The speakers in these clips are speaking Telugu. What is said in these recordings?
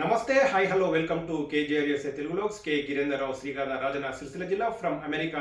నమస్తే hi hello welcome to KGRSA తెలుగులోక్స్ K Girendar Rao Srikanta Rajanna Sircilla జిల్లా ఫ్రమ్ అమెరికా.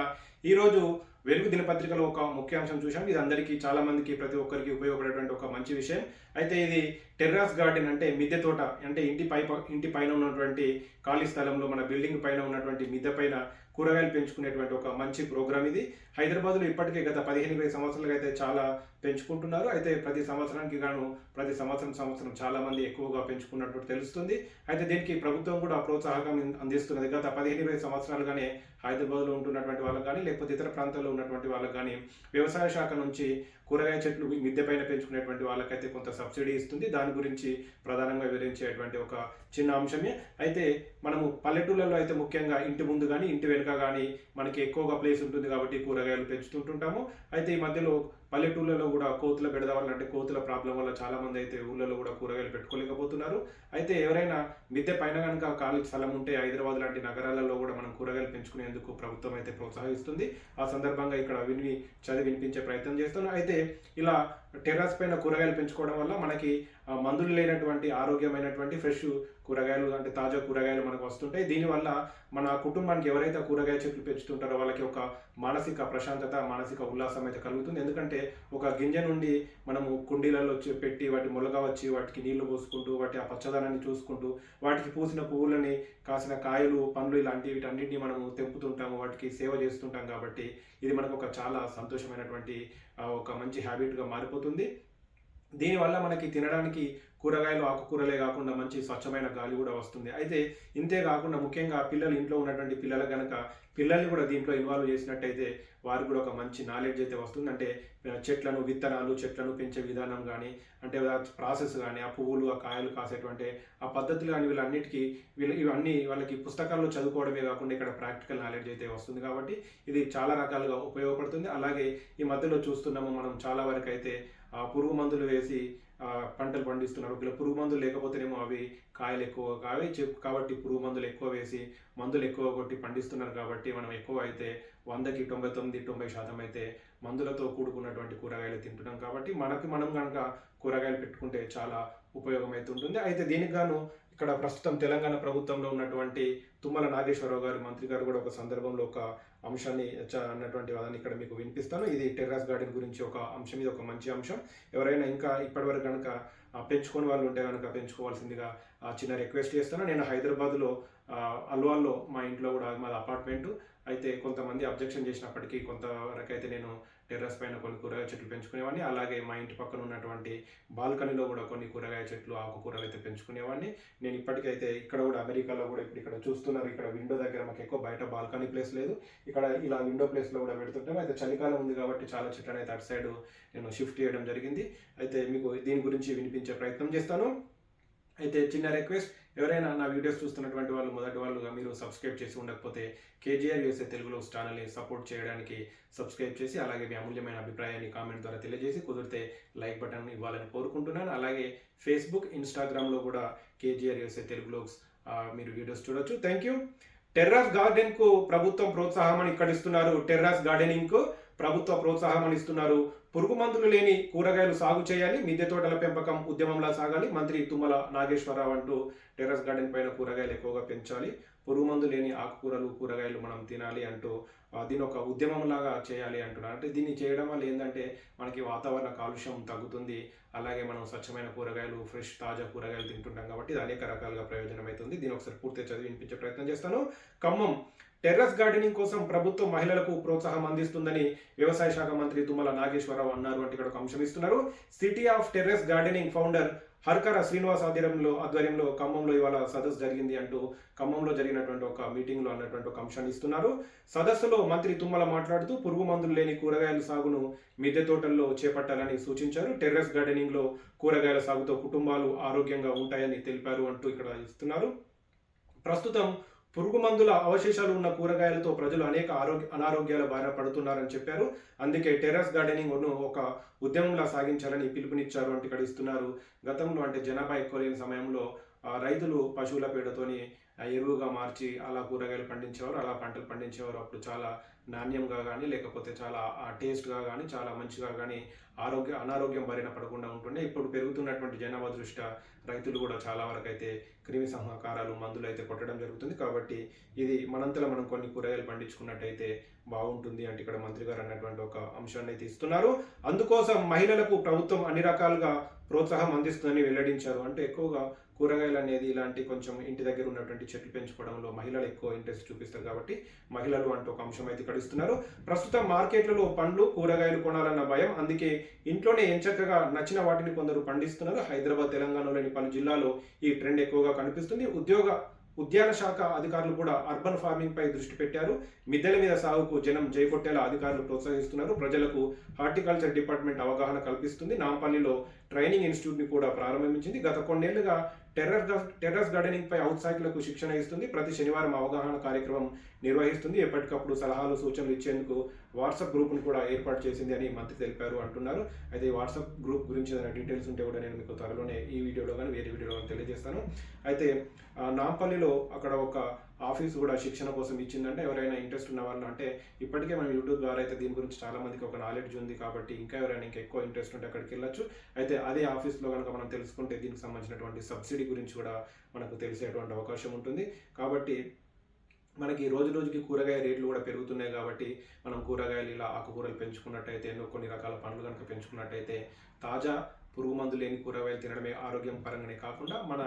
ఈరోజు వెలుగు దినపత్రికలో ఒక ముఖ్యాంశం చూశాం. ఇది అందరికీ చాలా మందికి ప్రతి ఒక్కరికి ఉపయోగపడేటువంటి ఒక మంచి విషయం. అయితే ఇది టెర్రాస్ గార్డెన్ అంటే మిద్దె తోట అంటే ఇంటి పై ఇంటి పైన ఉన్నటువంటి ఖాళీ స్థలంలో మన బిల్డింగ్ పైన ఉన్నటువంటి మిద్దె పైన కూరగాయలు పెంచుకునేటువంటి ఒక మంచి ప్రోగ్రామ్ ఇది. హైదరాబాద్లో ఇప్పటికే గత పదిహేను ఇరవై సంవత్సరాలుగా అయితే చాలా పెంచుకుంటున్నారు. అయితే ప్రతి సంవత్సరానికి గాను ప్రతి సంవత్సరం సంవత్సరం చాలా మంది ఎక్కువగా పెంచుకున్నట్టు తెలుస్తుంది. అయితే దీనికి ప్రభుత్వం కూడా ప్రోత్సాహకం అందిస్తున్నది. గత పదిహేను ఇరవై సంవత్సరాలుగానే హైదరాబాద్లో ఉంటున్నటువంటి వాళ్ళకి కానీ లేకపోతే ఇతర ప్రాంతాల్లో ఉన్నటువంటి వాళ్ళకి కానీ వ్యవసాయ శాఖ నుంచి కూరగాయ చెట్లు మిద్దె పైన పెంచుకునేటువంటి వాళ్ళకైతే కొంత సబ్సిడీ ఇస్తుంది. దాని గురించి ప్రధానంగా వివరించేటువంటి ఒక చిన్న అంశమే. అయితే మనము పల్లెటూళ్ళలో అయితే ముఖ్యంగా ఇంటి ముందు కానీ ఇంటి వెనుక కానీ మనకి ఎక్కువగా ప్లేస్ ఉంటుంది కాబట్టి కూరగాయలు పెంచుతుంటుంటాము. అయితే ఈ మధ్యలో పల్లెటూళ్ళలో కూడా కోతుల బెడద వల్ల అంటే కోతుల ప్రాబ్లం వల్ల చాలా మంది అయితే ఊళ్ళలో కూడా కూరగాయలు పెట్టుకోలేకపోతున్నారు. అయితే ఎవరైనా మిద్దె పైన కనుక ఖాళీ స్థలం ఉంటే హైదరాబాద్ లాంటి నగరాలలో కూడా మనం కూరగాయలు పెంచుకునేందుకు ప్రభుత్వం అయితే ప్రోత్సహిస్తుంది. ఆ సందర్భంగా ఇక్కడ విని చదివి వినిపించే ప్రయత్నం చేస్తున్నాం. అయితే ఇలా టెర్రస్ పైన కూరగాయలు పెంచుకోవడం వల్ల మనకి మందులు లేనటువంటి ఆరోగ్యమైనటువంటి ఫ్రెష్ కూరగాయలు అంటే తాజా కూరగాయలు మనకు వస్తుంటాయి. దీనివల్ల మన కుటుంబానికి ఎవరైతే కూరగాయ చెట్లు పెంచుతుంటారో వాళ్ళకి ఒక మానసిక ప్రశాంతత మానసిక ఉల్లాసం అయితే కలుగుతుంది. ఎందుకంటే ఒక గింజ నుండి మనము కుండీలలో పెట్టి వాటి మొలగా వచ్చి వాటికి నీళ్ళు పోసుకుంటూ వాటి ఆ పచ్చదనాన్ని చూసుకుంటూ వాటికి పూసిన పువ్వులని కాసిన కాయలు పండ్లు ఇలాంటి వీటన్నింటినీ మనము తెంపుతుంటాము వాటికి సేవ చేస్తుంటాం కాబట్టి ఇది మనకు ఒక చాలా సంతోషమైనటువంటి ఒక మంచి హ్యాబిట్గా మారిపోతుంది. దీనివల్ల మనకి తినడానికి కూరగాయలు ఆకుకూరలే కాకుండా మంచి స్వచ్ఛమైన గాలి కూడా వస్తుంది. అయితే ఇంతే కాకుండా ముఖ్యంగా పిల్లలు ఇంట్లో ఉన్నటువంటి పిల్లలు కనుక పిల్లల్ని కూడా దీంట్లో ఇన్వాల్వ్ చేసినట్టయితే వారు కూడా ఒక మంచి నాలెడ్జ్ అయితే వస్తుంది. అంటే చెట్లను విత్తనాలు చెట్లను పెంచే విధానం కానీ అంటే ప్రాసెస్ కానీ ఆ పువ్వులు ఆ కాయలు కాసేటువంటి ఆ పద్ధతులు కానీ వీళ్ళన్నిటికీ వీళ్ళు ఇవన్నీ వాళ్ళకి పుస్తకాల్లో చదువుకోవడమే కాకుండా ఇక్కడ ప్రాక్టికల్ నాలెడ్జ్ అయితే వస్తుంది కాబట్టి ఇది చాలా రకాలుగా ఉపయోగపడుతుంది. అలాగే ఈ మధ్యలో చూస్తున్నాము మనం చాలా వరకు అయితే పురుగు మందులు వేసి పంటలు పండిస్తున్నారు. ఒకవేళ పురుగు మందులు లేకపోతేనేమో అవి కాయలు ఎక్కువ కావి చెప్పు కాబట్టి పురుగు మందులు ఎక్కువ వేసి మందులు ఎక్కువ కొట్టి పండిస్తున్నారు కాబట్టి మనం ఎక్కువ అయితే వందకి తొంభై తొమ్మిది తొంభై శాతం అయితే మందులతో కూడుకున్నటువంటి కూరగాయలు తింటున్నాం కాబట్టి మనకి మనం కనుక కూరగాయలు పెట్టుకుంటే చాలా ఉపయోగం అయితే ఉంటుంది అయితే దీనికి గాను ఇక్కడ ప్రస్తుతం తెలంగాణ ప్రభుత్వంలో ఉన్నటువంటి తుమ్మల నాగేశ్వరరావు గారు మంత్రి గారు కూడా ఒక సందర్భంలో ఒక అంశాన్ని అన్నటువంటి వాదాన్ని ఇక్కడ మీకు వినిపిస్తాను. ఇది టెర్రాస్ గార్డెన్ గురించి ఒక అంశం. ఇది ఒక మంచి అంశం. ఎవరైనా ఇంకా ఇప్పటివరకు కనుక పెంచుకొని వాళ్ళు ఉంటే కనుక పెంచుకోవాల్సిందిగా చిన్న రిక్వెస్ట్ చేస్తాను. నేను హైదరాబాద్లో అల్వాల్లో మా ఇంట్లో కూడా మాది అపార్ట్మెంట్ అయితే కొంతమంది అబ్జెక్షన్ చేసినప్పటికీ కొంతవరకైతే నేను టెర్రస్ పైన కొన్ని కూరగాయ చెట్లు పెంచుకునేవాడిని. అలాగే మా ఇంటి పక్కన ఉన్నటువంటి బాల్కనీలో కూడా కొన్ని కూరగాయ చెట్లు ఆకుకూరలు అయితే పెంచుకునేవాడిని. నేను ఇప్పటికైతే ఇక్కడ కూడా అమెరికాలో కూడా ఇప్పుడు ఇక్కడ చూస్తున్నారు. ఇక్కడ విండో దగ్గర మాకు ఎక్కువ బయట బాల్కనీ ప్లేస్ లేదు. ఇక్కడ ఇలా విండో ప్లేస్లో కూడా పెడుతుంటాం అయితే చలికాలం ఉంది కాబట్టి చాలా చెట్లను అయితే అటు సైడ్ నేను షిఫ్ట్ చేయడం జరిగింది. అయితే మీకు దీని గురించి వినిపించే ప్రయత్నం చేస్తాను. అయితే చిన్న రిక్వెస్ట్ ఎవరైనా నా వీడియోస్ చూస్తున్నటువంటి వాళ్ళు మొదటి వాళ్ళుగా మీరు సబ్స్క్రైబ్ చేసి ఉండకపోతే కేజీఆర్ యూఎస్ఏ తెలుగులో ఛానల్ని సపోర్ట్ చేయడానికి సబ్స్క్రైబ్ చేసి అలాగే మీ అమూల్యమైన అభిప్రాయాన్ని కామెంట్ ద్వారా తెలియజేసి కుదిరితే లైక్ బటన్ ఇవ్వాలని కోరుకుంటున్నాను. అలాగే ఫేస్బుక్ ఇన్స్టాగ్రామ్లో కూడా కేజీఆర్ యూఎస్ఏ తెలుగులో మీరు వీడియోస్ చూడొచ్చు. థ్యాంక్ యూ టెర్రస్ గార్డెన్కు ప్రభుత్వం ప్రోత్సాహం అని ఇక్కడ ఇస్తున్నారు. టెర్రస్ గార్డెనింగ్కు ప్రభుత్వ ప్రోత్సాహం ఇస్తున్నారు పురుగు మందులు లేని కూరగాయలు సాగు చేయాలి. మిద్దె తోటల పెంపకం ఉద్యమంలా సాగాలి. మంత్రి తుమ్మల నాగేశ్వరరావు అంటూ టెర్రస్ గార్డెన్ పైన కూరగాయలు ఎక్కువగా పెంచాలి. పురుగు మందు లేని ఆకుకూరలు కూరగాయలు మనం తినాలి అంటూ దీని ఒక ఉద్యమంలాగా చేయాలి అంటున్నారు. అంటే దీన్ని చేయడం వల్ల ఏంటంటే మనకి వాతావరణ కాలుష్యం తగ్గుతుంది. అలాగే మనం స్వచ్ఛమైన కూరగాయలు ఫ్రెష్ తాజా కూరగాయలు తింటుంటాం కాబట్టి ఇది అనేక రకాలుగా ప్రయోజనం అవుతుంది దీని ఒకసారి పూర్తిగా చదివి వినిపించే ప్రయత్నం చేస్తాను. ఖమ్మం టెర్రస్ గార్డెనింగ్ కోసం ప్రభుత్వం మహిళలకు ప్రోత్సాహం అందిస్తుందని వ్యవసాయ శాఖ మంత్రి తుమ్మల నాగేశ్వరరావు అన్నారు అంటే ఇక్కడ ఒక అంశం ఇస్తున్నారు. City of terrace gardening founder Harkara Srinivas ఆధ్వర్యంలో ఆధ్వర్యంలో ఖమ్మంలో ఇవాళ సదస్సు జరిగింది అంటూ ఖమ్మంలో జరిగినటువంటి ఒక మీటింగ్లో అన్నటువంటి ఒక అంశాన్ని ఇస్తున్నారు. సదస్సులో మంత్రి తుమ్మల మాట్లాడుతూ పురుగు మందులు లేని కూరగాయల సాగును మిద్దె తోటల్లో చేపట్టాలని సూచించారు. టెర్రస్ గార్డెనింగ్లో కూరగాయల సాగుతో కుటుంబాలు ఆరోగ్యంగా ఉంటాయని తెలిపారు అంటూ ఇక్కడ ఇస్తున్నారు. ప్రస్తుతం పురుగు మందుల అవశేషాలు ఉన్న కూరగాయలతో ప్రజలు అనేక ఆరోగ్య అనారోగ్యాల బారిన పడుతున్నారని చెప్పారు. అందుకే టెర్రస్ గార్డెనింగ్ను ఒక ఉద్యమంలా సాగించాలని పిలుపునిచ్చారు అంటే ఇక్కడ ఇస్తున్నారు. గతంలో అంటే జనాభా ఎక్కువ లేని సమయంలో రైతులు పశువుల పేడతోని ఎరువుగా మార్చి అలా కూరగాయలు పండించేవారు అలా పంటలు పండించేవారు. అప్పుడు చాలా నాణ్యంగా కానీ లేకపోతే చాలా టేస్ట్గా కానీ చాలా మంచిగా కానీ ఆరోగ్య అనారోగ్యం బారిన పడకుండా ఉంటుండే. ఇప్పుడు పెరుగుతున్నటువంటి జనాభా దృష్ట్యా రైతులు కూడా చాలా వరకు అయితే క్రిమి సంహాకారాలు మందులు అయితే కొట్టడం జరుగుతుంది. కాబట్టి ఇది మనంతలో మనం కొన్ని కూరగాయలు పండించుకున్నట్టయితే బాగుంటుంది అంటే ఇక్కడ మంత్రి గారు అన్నటువంటి ఒక అంశాన్ని అయితే ఇస్తున్నారు. అందుకోసం మహిళలకు ప్రభుత్వం అన్ని రకాలుగా ప్రోత్సాహం అందిస్తుందని వెల్లడించారు. అంటే ఎక్కువగా కూరగాయలు అనేది ఇలాంటి కొంచెం ఇంటి దగ్గర ఉన్నటువంటి చెట్లు పెంచుకోవడంలో మహిళలు ఎక్కువ ఇంట్రెస్ట్ చూపిస్తారు కాబట్టి మహిళలు అంటూ ఒక అంశం అయితే ఇక్కడ నడుస్తున్నారు. ప్రస్తుతం మార్కెట్లలో పండ్లు కూరగాయలు కొనాలన్న భయం. అందుకే ఇంట్లోనే ఎంచక్కగా నచ్చిన వాటిని కొందరు పండిస్తున్నారు. హైదరాబాద్ తెలంగాణలోని పలు జిల్లాలో ఈ ట్రెండ్ ఎక్కువగా కనిపిస్తుంది. ఉద్యోగ ఉద్యాన శాఖ అధికారులు కూడా అర్బన్ ఫార్మింగ్ పై దృష్టి పెట్టారు. మిద్దెల మీద సాగుకు జనం జైకొట్టేలా అధికారులు ప్రోత్సహిస్తున్నారు. ప్రజలకు హార్టికల్చర్ డిపార్ట్మెంట్ అవగాహన కల్పిస్తుంది. నాంపల్లిలో ట్రైనింగ్ ఇన్స్టిట్యూట్ని కూడా ప్రారంభించింది. గత కొన్నేళ్ళుగా టెర్రర్ టెర్రస్ గార్డెనింగ్ పై ఔత్సాహికులకు శిక్షణ ఇస్తుంది. ప్రతి శనివారం అవగాహన కార్యక్రమం నిర్వహిస్తుంది. ఎప్పటికప్పుడు సలహాలు సూచనలు ఇచ్చేందుకు వాట్సాప్ గ్రూప్ను కూడా ఏర్పాటు చేసింది అని మంత్రి తెలిపారు అంటున్నారు. అయితే ఈ వాట్సాప్ గ్రూప్ గురించి ఏదైనా డీటెయిల్స్ ఉంటే కూడా నేను మీకు త్వరలోనే ఈ వీడియోలో కానీ వేరే వీడియోలో కానీ తెలియజేస్తాను. అయితే నాంపల్లిలో అక్కడ ఒక ఆఫీస్ కూడా శిక్షణ కోసం ఇచ్చిందంటే ఎవరైనా ఇంట్రెస్ట్ ఉన్న వాళ్ళు అంటే ఇప్పటికే మనం యూట్యూబ్ ద్వారా అయితే దీని గురించి చాలా మందికి ఒక నాలెడ్జ్ ఉంది కాబట్టి ఇంకా ఎవరైనా ఇంకా ఎక్కువ ఇంట్రెస్ట్ ఉంటే అక్కడికి వెళ్ళొచ్చు. అయితే అదే ఆఫీస్లో కనుక మనం తెలుసుకుంటే దీనికి సంబంధించినటువంటి సబ్సిడీ గురించి కూడా మనకు తెలిసేటువంటి అవకాశం ఉంటుంది. కాబట్టి మనకి రోజు రోజుకి కూరగాయ రేట్లు కూడా పెరుగుతున్నాయి కాబట్టి మనం కూరగాయలు ఇలా ఆకుకూరలు పెంచుకున్నట్టయితే ఎన్నో కొన్ని రకాల పండ్లు కనుక పెంచుకున్నట్టయితే తాజా పురుగు మందు లేని కూరగాయలు తినడమే ఆరోగ్యం పరంగానే కాకుండా మన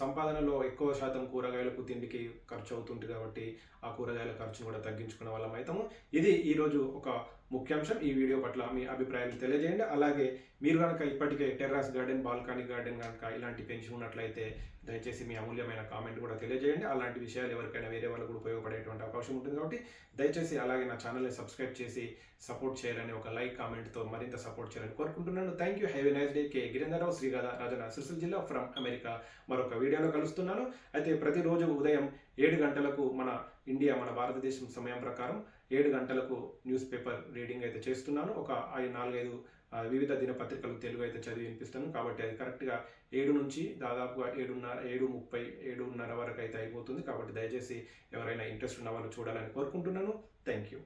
సంపాదనలో ఎక్కువ శాతం కూరగాయలకు తిండికి ఖర్చు అవుతుంది కాబట్టి ఆ కూరగాయల ఖర్చును కూడా తగ్గించుకునే వాళ్ళం అవుతాము ఇది ఈరోజు ఒక ముఖ్యాంశం. ఈ వీడియో పట్ల మీ అభిప్రాయాలు తెలియజేయండి. అలాగే మీరు కనుక ఇప్పటికే టెర్రాస్ గార్డెన్ బాల్కనీ గార్డెన్ కనుక ఇలాంటి పెంచి ఉన్నట్లయితే దయచేసి మీ అమూల్యమైన కామెంట్ కూడా తెలియజేయండి. అలాంటి విషయాలు ఎవరికైనా వేరే వాళ్ళకు కూడా ఉపయోగపడేటువంటి అవకాశం ఉంటుంది కాబట్టి దయచేసి అలాగే నా ఛానల్ని సబ్స్క్రైబ్ చేసి సపోర్ట్ చేయాలని ఒక లైక్ కామెంట్తో మరింత సపోర్ట్ చేయాలని కోరుకుంటున్నాను. Thank you have a nice day K Giridhara Rao Srigadha Rajanna Sircil జిల్లా ఫ్రమ్ అమెరికా మరొక వీడియోలో కలుస్తున్నాను. అయితే ప్రతిరోజు ఉదయం ఏడు గంటలకు మన ఇండియా మన భారతదేశం సమయం ప్రకారం ఏడు గంటలకు న్యూస్ పేపర్ రీడింగ్ అయితే చేస్తున్నాను. ఒక ఐదు నాలుగైదు వివిధ దినపత్రికలు తెలుగు అయితే చదివి వినిపిస్తాను. కాబట్టి అది కరెక్ట్గా ఏడు నుంచి దాదాపుగా ఏడున్నర ఏడు ముప్పై ఏడున్నర వరకు అయితే అయిపోతుంది. కాబట్టి దయచేసి ఎవరైనా ఇంట్రెస్ట్ ఉన్న వాళ్ళు చూడాలని కోరుకుంటున్నాను. Thank you